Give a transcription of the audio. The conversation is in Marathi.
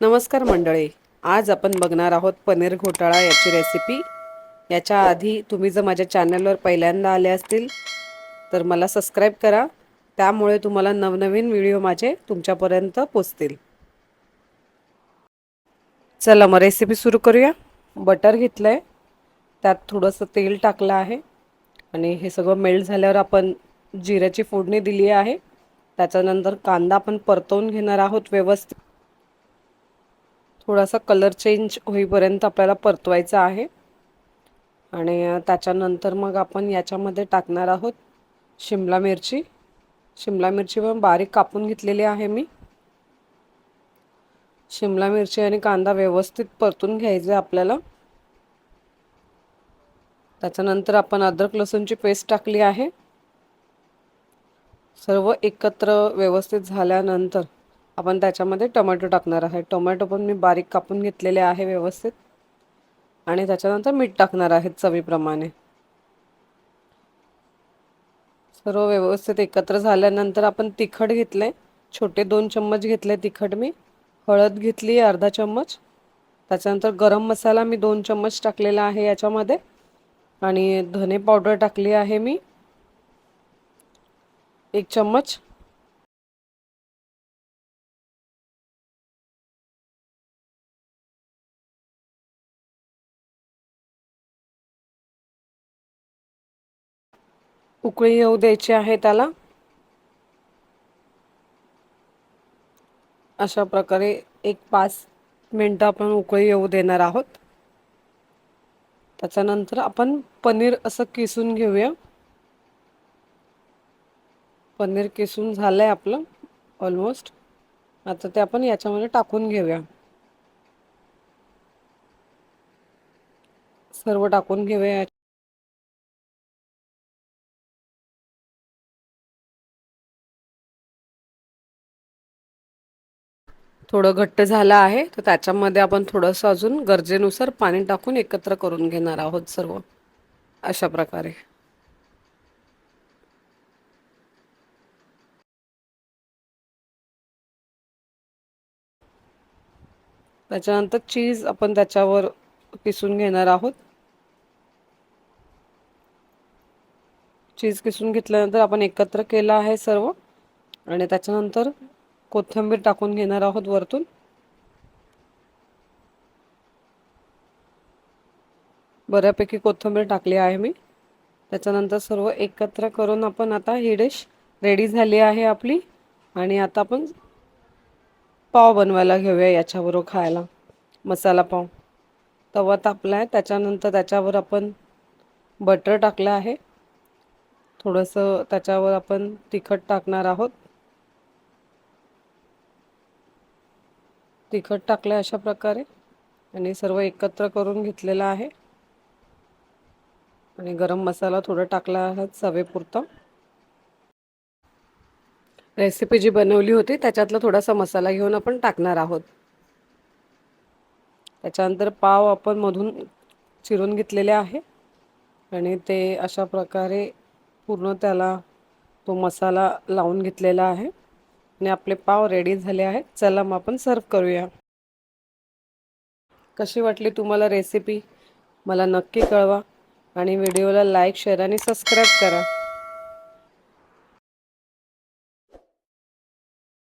नमस्कार मंडळी. आज आपण बघणार आहोत पनीर घोटाळा याची रेसिपी याच्या आधी तुम्ही जर माझ्या चॅनलवर पहिल्यांदा आले असतील तर मला सबस्क्राईब करा. त्यामुळे तुम्हाला नवनवीन व्हिडिओ माझे तुमच्यापर्यंत पोचतील. चला मग रेसिपी सुरू करूया. बटर घेतलं आहे त्यात थोडंसं तेल टाकलं आहे. आणि हे सगळं मेल्ट झाल्यावर आपण जिऱ्याची फोडणी दिली आहे. त्याच्यानंतर कांदा आपण परतवून घेणार आहोत व्यवस्थित. थोडासा कलर चेंज होईपर्यंत आपल्याला परतवायचा आहे. आणि त्याच्यानंतर मग आपण याच्यामध्ये टाकणार आहोत शिमला मिरची. शिमला मिरची पण बारीक कापून घेतलेली आहे मी. शिमला मिरची आणि कांदा व्यवस्थित परतून घ्यायचे आपल्याला. त्याच्यानंतर आपण अद्रक लसूणची पेस्ट टाकली आहे. सर्व एकत्र व्यवस्थित झाल्यानंतर आपण त्याच्यामध्ये टोमॅटो टाकणार आहे. टोमॅटो पण मी बारीक कापून घेतलेले आहे व्यवस्थित. आणि त्याच्यानंतर मीठ टाकणार आहे चवीप्रमाणे. सर्व व्यवस्थित एकत्र झाल्यानंतर आपण तिखट घेतले छोटे दोन चम्मच घेतले तिखट मी. हळद घेतली अर्धा चम्मच. त्याच्यानंतर गरम मसाला मी दोन चम्मच टाकलेला आहे याच्यामध्ये. आणि धने पावडर टाकली आहे मी. एक चम्मच. उकळी येऊ द्यायची आहे त्याला. अशा प्रकारे एक पाच मिनटं आपण उकळी येऊ देणार आहोत. त्याच्यानंतर आपण पनीर असं किसून घेऊया. पनीर किसून झालं आहे आपलं ऑलमोस्ट आता ते आपण याच्यामध्ये टाकून घेऊया. सर्व टाकून घेऊया. थोडं घट्ट झालं आहे तर त्याच्यामध्ये आपण थोडंसं अजून गरजेनुसार पाणी टाकून एकत्र करून घेणार आहोत सर्व अशा प्रकारे. त्याच्यानंतर चीज आपण त्याच्यावर किसून घेणार आहोत. चीज किसून घेतल्यानंतर आपण एकत्र केलं आहे सर्व आणि त्याच्यानंतर कोथिंबीर टाकून घेणार आहोत वरतून. बऱ्यापैकी कोथिंबीर टाकली आहे मी. त्याच्यानंतर सर्व एकत्र करून आपण आता ही डिश रेडी झाली आहे आपली. आणि आता आपण पाव बनवायला घेऊया याच्याबरोबर खायला. मसाला पाव. तवा तापला आहे त्याच्यानंतर त्याच्यावर आपण बटर टाकलं आहे. थोडंसं त्याच्यावर आपण तिखट टाकणार आहोत. तिखट टाकलं अशा प्रकारे. आणि सर्व एकत्र करून घेतलेलं आहे. आणि गरम मसाला थोडं टाकला आहे चवेपुरता. रेसिपी जी बनवली होती त्याच्यातला थोडासा मसाला घेऊन आपण टाकणार आहोत. त्याच्यानंतर पाव आपण मधून चिरून घेतलेले आहे. आणि ते अशा प्रकारे पूर्ण त्याला तो मसाला लावून घेतलेला आहे. आणि आपले पाव रेडी झाले आहेत. चला मग आपण सर्व करूया. कशी वाटली तुम्हाला रेसिपी मला नक्की कळवा. आणि व्हिडिओला लाईक शेअर आणि सबस्क्राईब करा.